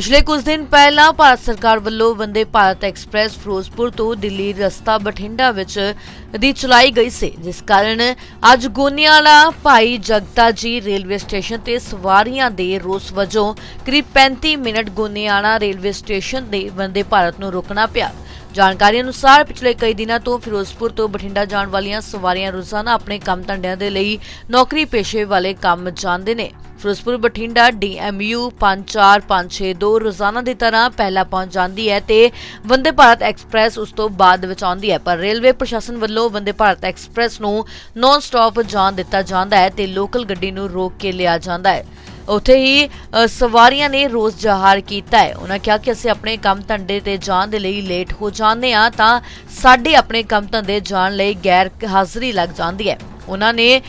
ਪਿਛਲੇ ਕੁਝ ਦਿਨ ਪਹਿਲਾਂ ਭਾਰਤ ਸਰਕਾਰ ਵੱਲੋਂ ਵੰਦੇ ਭਾਰਤ ਐਕਸਪ੍ਰੈਸ ਫਿਰੋਜ਼ਪੁਰ ਤੋਂ ਦਿੱਲੀ ਰਸਤਾ ਬਠਿੰਡਾ ਵਿੱਚ ਦੀ ਚਲਾਈ ਗਈ ਸੀ, ਜਿਸ ਕਾਰਨ ਅੱਜ ਗੋਨਿਆਲਾ ਭਾਈ ਜਗਤਾ ਜੀ ਰੇਲਵੇ ਸਟੇਸ਼ਨ ਤੇ ਸਵਾਰੀਆਂ ਦੇ ਰੋਸ ਵਜੋਂ ਕਰੀਬ 35 ਮਿੰਟ ਗੋਨਿਆਲਾ ਰੇਲਵੇ ਸਟੇਸ਼ਨ ਦੇ ਵੰਦੇ ਭਾਰਤ ਨੂੰ ਰੁਕਣਾ ਪਿਆ। ਜਾਣਕਾਰੀ ਅਨੁਸਾਰ ਪਿਛਲੇ ਕਈ ਦਿਨਾਂ ਤੋਂ ਫਿਰੋਜ਼ਪੁਰ ਤੋਂ ਬਠਿੰਡਾ ਜਾਣ ਵਾਲੀਆਂ ਸਵਾਰੀਆਂ ਰੋਜ਼ਾਨਾ ਆਪਣੇ ਕੰਮ ਧੰਦਿਆਂ ਦੇ ਲਈ ਨੌਕਰੀ ਪੇਸ਼ੇ ਵਾਲੇ ਕੰਮ ਜਾਂਦੇ ਨੇ। ਫਿਰੋਜ਼ਪੁਰ, ਬਠਿੰਡਾ DMU 54562 ਰੋਜ਼ਾਨਾ ਦੀ ਤਰ੍ਹਾਂ ਪਹਿਲਾਂ ਪਹੁੰਚ ਜਾਂਦੀ ਹੈ ਤੇ ਵੰਦੇ ਭਾਰਤ ਐਕਸਪ੍ਰੈਸ ਉਸ ਤੋਂ ਬਾਅਦ ਵਿੱਚ ਆਉਂਦੀ ਹੈ। ਪਰ ਰੇਲਵੇ ਪ੍ਰਸ਼ਾਸਨ ਵੱਲੋਂ ਵੰਦੇ ਭਾਰਤ ਐਕਸਪ੍ਰੈਸ ਨੂੰ ਨਾਨ ਸਟਾਪ ਜਾਣ ਦਿੱਤਾ ਜਾਂਦਾ ਹੈ ਤੇ ਲੋਕਲ ਗੱਡੀ ਨੂੰ ਰੋਕ ਕੇ ਲਿਆ ਜਾਂਦਾ ਹੈ। ਉੱਥੇ ਹੀ ਸਵਾਰੀਆਂ ਨੇ ਰੋਸ ਜ਼ਾਹਰ ਕੀਤਾ ਹੈ। ਉਹਨਾਂ ਕਿਹਾ ਕਿ ਅਸੀਂ ਆਪਣੇ ਕੰਮ ਧੰਦੇ ਤੇ ਜਾਣ ਦੇ ਲਈ ਲੇਟ ਹੋ ਜਾਂਦੇ ਆ ਤਾਂ ਸਾਡੇ ਆਪਣੇ ਕੰਮ ਧੰਦੇ ਜਾਣ ਲਈ ਗੈਰ ਹਾਜ਼ਰੀ ਲੱਗ ਜਾਂਦੀ ਹੈ। ਉਹਨਾਂ ਨੇ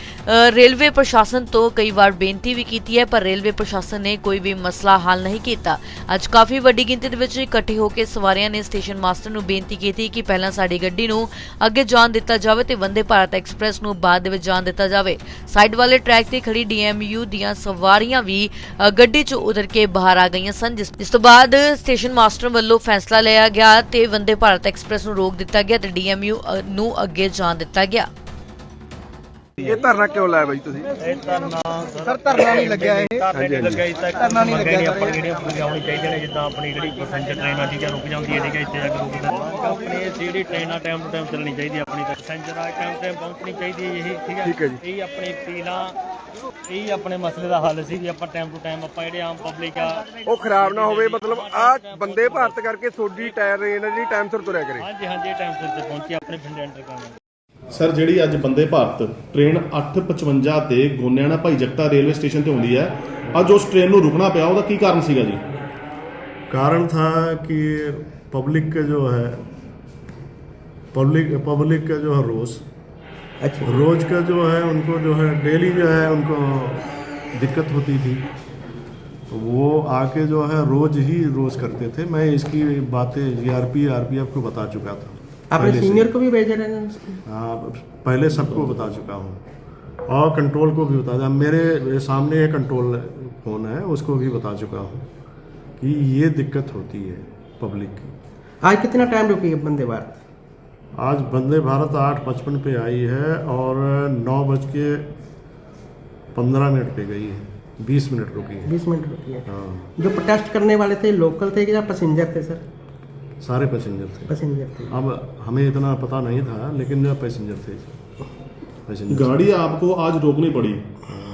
ਰੇਲਵੇ ਪ੍ਰਸ਼ਾਸਨ ਤੋਂ ਕਈ ਵਾਰ ਬੇਨਤੀ ਵੀ ਕੀਤੀ ਹੈ, ਪਰ ਰੇਲਵੇ ਪ੍ਰਸ਼ਾਸਨ ਨੇ ਕੋਈ ਵੀ ਮਸਲਾ ਹੱਲ ਨਹੀਂ ਕੀਤਾ। ਅੱਜ ਕਾਫੀ ਵੱਡੀ ਗਿਣਤੀ ਦੇ ਵਿੱਚ ਇਕੱਠੇ ਹੋ ਕੇ ਸਵਾਰੀਆਂ ਨੇ ਸਟੇਸ਼ਨ ਮਾਸਟਰ ਨੂੰ ਬੇਨਤੀ ਕੀਤੀ ਕਿ ਪਹਿਲਾਂ ਸਾਡੀ ਗੱਡੀ ਨੂੰ ਅੱਗੇ ਜਾਣ ਦਿੱਤਾ ਜਾਵੇ ਤੇ ਵੰਦੇ ਭਾਰਤ ਐਕਸਪ੍ਰੈਸ ਨੂੰ ਬਾਅਦ ਦੇ ਵਿੱਚ ਜਾਣ ਦਿੱਤਾ ਜਾਵੇ। ਸਾਈਡ ਵਾਲੇ ਟਰੈਕ ਤੇ ਖੜੀ ਡੀਐਮਯੂ ਦੀਆਂ ਸਵਾਰੀਆਂ ਵੀ ਗੱਡੀ ਚ ਉਤਰ ਕੇ ਬਾਹਰ ਆ ਗਈਆਂ ਸਨ, ਜਿਸ ਜਿਸ ਤੋਂ ਬਾਅਦ ਸਟੇਸ਼ਨ ਮਾਸਟਰ ਵੱਲੋਂ ਫੈਸਲਾ ਲਿਆ ਗਿਆ ਤੇ ਵੰਦੇ ਭਾਰਤ ਐਕਸਪ੍ਰੈਸ ਨੂੰ ਰੋਕ ਦਿੱਤਾ ਗਿਆ ਤੇ ਡੀਐਮਯੂ ਨੂੰ ਅੱਗੇ ਜਾਣ ਦਿੱਤਾ ਗਿਆ। ਇਹ ਧਰਨਾ ਕਿਉਂ ਲਾਇਆ ਬਾਈ ਤੁਸੀਂ? ਇਹ ਧਰਨਾ ਸਰ ਧਰਨਾ ਨਹੀਂ ਲੱਗਿਆ ਇਹ। ਧਰਨੇ ਨਹੀਂ ਲੱਗਿਆ ਇਸ ਤੱਕ ਧਰਨਾ ਨਹੀਂ ਲੱਗਿਆ ਆਪਾਂ ਜਿਹੜੀਆਂ ਪੂਰੀਆਂ ਹੋਣੀ ਚਾਹੀਦੀਆਂ ਨੇ ਜਿੱਦਾਂ ਆਪਣੀ ਜਿਹੜੀ ਪੈਸੇਂਜਰ ਟ੍ਰੇਨਾਂ ਠੀਕ ਹੈ ਰੁਕ ਜਾਂਦੀ ਹੈ ਠੀਕ ਹੈ ਇੱਥੇ ਜਾ ਕੇ ਰੁਕਦਾ ਆਪਣੀ ਇਹ ਜਿਹੜੀ ਟ੍ਰੇਨਾਂ ਟਾਈਮ ਟੂ ਟਾਈਮ ਚੱਲਣੀ ਚਾਹੀਦੀ ਆਪਣੀ ਪੈਸੇਂਜਰ ਆ ਟਾਈਮ ਟਾਈਮ ਪਹੁੰਚਣੀ ਚਾਹੀਦੀ ਹੈ ਇਹ ਠੀਕ ਹੈ? ਜੀ। ਇਹ ਆਪਣੀ ਪੀਲਾ ਇਹ ਆਪਣੇ ਮਸਲੇ ਦਾ ਹੱਲ ਸੀ ਵੀ ਆਪਾਂ ਟਾਈਮ ਟੂ ਟਾਈਮ ਆਪਾਂ ਜਿਹੜੇ ਆਮ ਪਬਲਿਕ ਆ ਉਹ ਖਰਾਬ ਨਾ ਹੋਵੇ ਮਤਲਬ ਆ ਬੰਦੇ ਭਾਰਤ ਕਰਕੇ ਸੋਡੀ ਟਾਇਰ ਰੇਨ ਜਿਹੜੀ ਟਾਈਮ ਸਿਰ ਤੁਰਿਆ ਕਰੇ। ਹਾਂਜੀ ਹਾਂਜੀ ਟਾਈਮ ਸਿਰ ਤੇ ਪਹੁੰਚੀ ਆਪਣੇ ਪਿੰਡ ਐਂਟਰ ਕਰਨ। ਸਰ ਜਿਹੜੀ ਅੱਜ ਬੰਦੇ ਭਾਰਤ ਟ੍ਰੇਨ 855 ਤੇ ਗੋਨਿਆਣਾ ਭਾਈ ਜਗਤਾ ਰੇਲਵੇ ਸਟੇਸ਼ਨ ਤੇ ਆਉਂਦੀ ਹੈ ਅੱਜ ਉਸ ਟ੍ਰੇਨ ਨੂੰ ਰੁਕਣਾ ਪਿਆ ਉਹਦਾ ਕੀ ਕਾਰਨ ਸੀਗਾ ਜੀ कारण था कि पब्लिक का जो है पब्लिक पब्लिक का जो है रोज़ अच्छा रोज़ का जो है उनको जो है डेली जो है उनको दिक्कत होती थी तो वो आके जो है रोज़ ही रोज़ करते थे मैं इसकी बातें जीआरपी आरपीएफ को बता चुका था आपने सीनियर को भी भेजा रहना? उसको? हाँ पहले सबको बता चुका हूँ। और कंट्रोल को भी बता दिया मेरे सामने ये कंट्रोल फ़ोन है उसको भी बता चुका हूँ कि ये दिक्कत होती है पब्लिक की। आज कितना टाइम रुकी है बंदे भारत? आज वंदे भारत आठ पचपन पे आई है और नौ बज के पंद्रह मिनट पे गई है। बीस मिनट रुकी है। बीस मिनट रुकी है। हाँ। जो प्रोटेस्ट करने वाले थे लोकल थे या पैसेंजर थे सर सारे पैसेंजर थे। पैसेंजर थे। अब हमें इतना पता नहीं था लेकिन जो पैसेंजर थे पैसेंजर गाड़ी आपको आज रोकनी पड़ी।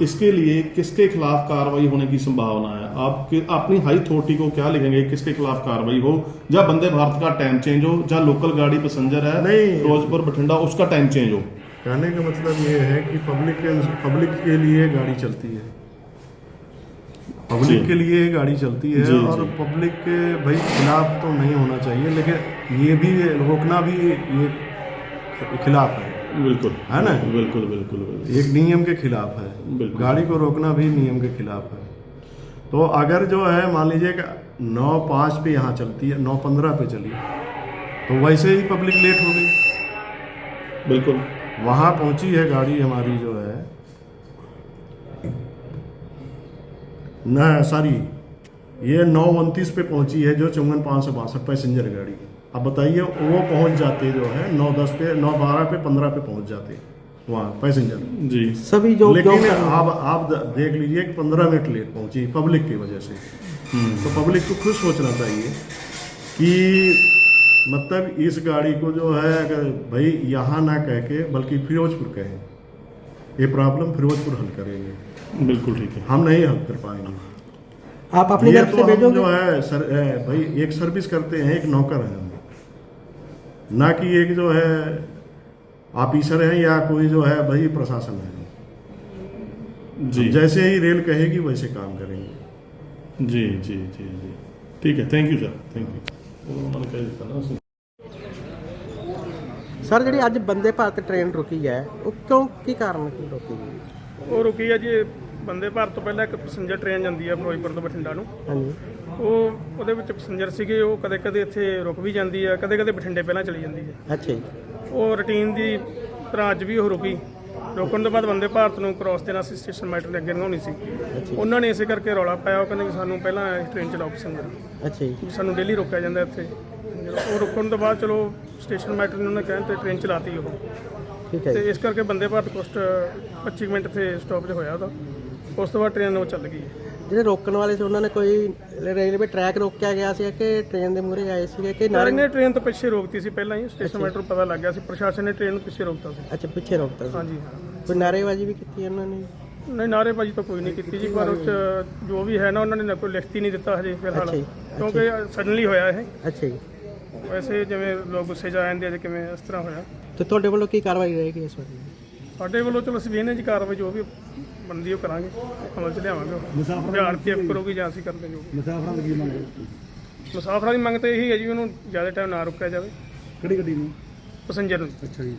इसके लिए किसके खिलाफ कार्रवाई होने की संभावना है? आप अपनी हाई अथॉरिटी को क्या लिखेंगे? किसके खिलाफ कार्रवाई हो? या वंदे भारत का टाइम चेंज हो या लोकल गाड़ी पैसेंजर है नहीं। फिरोजपुर बठिंडा उसका टाइम चेंज हो। कहने का मतलब ये है कि पब्लिक के पब्लिक के लिए गाड़ी चलती है। पब्लिक के लिए गाड़ी चलती है जी, और जी। पब्लिक के भाई खिलाफ तो नहीं होना चाहिए लेकिन ये भी रोकना भी ये खिलाफ है। बिल्कुल। है ना? बिल्कुल बिल्कुल बिल्कुल। एक नियम के खिलाफ है। बिल्कुल। गाड़ी को रोकना भी नियम के खिलाफ है। तो अगर जो है मान लीजिए कि नौ पाँच पे यहाँ चलती है नौ पंद्रह पे चली तो वैसे ही पब्लिक लेट हो गई। बिल्कुल। वहाँ पहुँची है गाड़ी हमारी जो है न सॉरी ये नौ उनतीस पे पहुँची है जो चौवन पाँच सौ बासठ पैसेंजर गाड़ी। अब बताइए वो पहुँच जाते जो है नौ दस पे नौ बारह पे पंद्रह पे पहुँच जाते वहाँ पैसेंजर। जी। सभी जो लेकिन जो आप आप देख लीजिए कि पंद्रह मिनट लेट पहुँची पब्लिक की वजह से। तो पब्लिक को खुद सोचना चाहिए कि मतलब इस गाड़ी को जो है अगर भाई यहाँ ना कह के बल्कि फिरोजपुर कहें ये प्रॉब्लम फिरोजपुर हल करेंगे। बिल्कुल ठीक है। हम नहीं हम कर पाएँगे। आप अपने घर तो से भेजोगे? जो है सर है भाई एक सर्विस करते हैं एक नौकर हैं हम। ना कि एक जो है ऑफिसर हैं या कोई जो है भाई प्रशासन है। जी। जैसे ही रेल कहेगी वैसे काम करेंगे। जी जी जी जी। ठीक है thank you sir thank you sir जी अज बंदे भारत ट्रेन रुकी है वो क्यों की कारण रुकी है ਉਹ ਰੁਕੀ ਹੈ ਜੀ ਬੰਦੇ ਭਾਰਤ ਤੋਂ ਪਹਿਲਾਂ ਇੱਕ ਪੈਸੇਂਜਰ ਟ੍ਰੇਨ ਜਾਂਦੀ ਹੈ ਫਿਰੋਜ਼ਪੁਰ ਤੋਂ ਬਠਿੰਡਾ ਨੂੰ। ਹਾਂਜੀ। ਉਹ ਉਹਦੇ ਵਿੱਚ ਪੈਸੇਂਜਰ ਸੀਗੇ ਉਹ ਕਦੇ ਕਦੇ ਇੱਥੇ ਰੁਕ ਵੀ ਜਾਂਦੀ ਆ ਕਦੇ ਕਦੇ ਬਠਿੰਡੇ ਪਹਿਲਾਂ ਚਲੀ ਜਾਂਦੀ ਹੈ ਅੱਛਾ ਜੀ। ਉਹ ਰੁਟੀਨ ਦੀ ਤਰ੍ਹਾਂ ਅੱਜ ਵੀ ਉਹ ਰੁਕੀ। ਰੋਕਣ ਤੋਂ ਬਾਅਦ ਬੰਦੇ ਭਾਰਤ ਨੂੰ ਕ੍ਰਾਸ ਦੇਣਾ ਸੀ ਸਟੇਸ਼ਨ ਮੈਟਰ ਦੇ ਅੱਗੇ ਲੰਘਾਉਣੀ ਸੀ। ਉਹਨਾਂ ਨੇ ਇਸੇ ਕਰਕੇ ਰੌਲਾ ਪਾਇਆ ਉਹ ਕਹਿੰਦੇ ਕਿ ਸਾਨੂੰ ਪਹਿਲਾਂ ਇਸ ਟ੍ਰੇਨ ਚਲਾਓ ਪੈਸੇਂਜਰ। ਅੱਛਾ ਜੀ। ਸਾਨੂੰ ਡੇਲੀ ਰੋਕਿਆ ਜਾਂਦਾ ਇੱਥੇ। ਉਹ ਰੁਕਣ ਤੋਂ ਬਾਅਦ ਚਲੋ ਸਟੇਸ਼ਨ ਮੈਟਰ ਨੇ ਉਹਨਾਂ ਕਹਿੰਦੇ ਟ੍ਰੇਨ ਚਲਾਤੀ ਉਹ। ਠੀਕ ਹੈ ਤੇ ਇਸ ਕਰਕੇ ਬੰਦੇ ਭਾਰਤ ਕੋਸਟ 25 ਮਿੰਟ ਤੇ ਸਟਾਪ 'ਤੇ ਹੋਇਆ ਉਹਦਾ। ਉਸ ਤੋਂ ਬਾਅਦ ਟ੍ਰੇਨ ਉਹ ਚੱਲ ਗਈ। ਜਿਹੜੇ ਰੋਕਣ ਵਾਲੇ ਸੀ ਉਹਨਾਂ ਨੇ ਕੋਈ ਰੇਲਵੇ ਟਰੈਕ ਰੋਕਿਆ ਗਿਆ ਸੀ ਕਿ ਟ੍ਰੇਨ ਦੇ ਮੂਹਰੇ ਆਏ ਸੀਗੇ ਕਿ ਨੇ? ਟ੍ਰੇਨ ਤੋਂ ਪਿੱਛੇ ਰੋਕਤੀ ਸੀ ਪਹਿਲਾਂ ਹੀ ਸਟੇਸ਼ਨ ਮੈਟਰ ਪਤਾ ਲੱਗ ਗਿਆ ਸੀ। ਪ੍ਰਸ਼ਾਸਨ ਨੇ ਟ੍ਰੇਨ ਨੂੰ ਪਿੱਛੇ ਰੋਕਤਾ ਸੀ। ਅੱਛਾ ਪਿੱਛੇ ਰੋਕਤਾ ਸੀ। ਹਾਂਜੀ। ਕੋਈ ਨਾਰੇਬਾਜ਼ੀ ਵੀ ਕੀਤੀ ਉਹਨਾਂ ਨੇ? ਨਹੀਂ ਨਾਰੇਬਾਜ਼ੀ ਤਾਂ ਕੋਈ ਨਹੀਂ ਕੀਤੀ ਜੀ ਪਰ ਉਸ 'ਚ ਜੋ ਵੀ ਹੈ ਨਾ ਉਹਨਾਂ ਨੇ ਨਾ ਕੋਈ ਲਿਖਤੀ ਨਹੀਂ ਦਿੱਤਾ ਹਜੇ ਫਿਲਹਾਲ। ਅੱਛਾ ਜੀ, ਕਿਉਂਕਿ ਸਡਨਲੀ ਹੋਇਆ ਇਹ। ਅੱਛਾ ਜੀ। ਵੈਸੇ ਜਿਵੇਂ ਲੋਕ ਗੁੱਸੇ 'ਚ ਆ ਜਾਂਦੇ ਆ ਜੇ ਕਿਵੇਂ ਇਸ ਤਰ੍ਹਾਂ ਹੋਇਆ। ਤੇ ਤੁਹਾਡੇ ਵੱਲੋਂ ਕੀ ਕਾਰਵਾਈ ਰਹੇਗੀ ਇਸ ਵਾਰੀ? ਸਾਡੇ ਵੱਲੋਂ ਚਲੋ ਅਸੀਂ ਵੇਨੇ ਜੀ ਕਾਰਵਾਈ ਜੋ ਵੀ ਬਣਦੀ ਉਹ ਕਰਾਂਗੇ। ਅਮਲ 'ਚ ਲਿਆਵਾਂਗੇ ਮੁਸਾਫਰ ਆਰਪੀਐਫ ਕਰੋਗੀ ਜਾਂ ਅਸੀਂ ਕਰਦੇ ਜੋ ਮੁਸਾਫਰਾਂ ਦੀ ਕੀ ਮੰਗ ਮੁਸਾਫਰਾਂ ਦੀ ਮੰਗ ਤਾਂ ਇਹੀ ਹੈ ਜੀ ਉਹਨੂੰ ਜ਼ਿਆਦਾ ਟਾਈਮ ਨਾ ਰੁਕਿਆ ਜਾਵੇ। ਕਿਹੜੀ ਗੱਡੀ ਨੂੰ? ਪੈਸੇਂਜਰ ਨੂੰ। ਅੱਛਾ ਜੀ।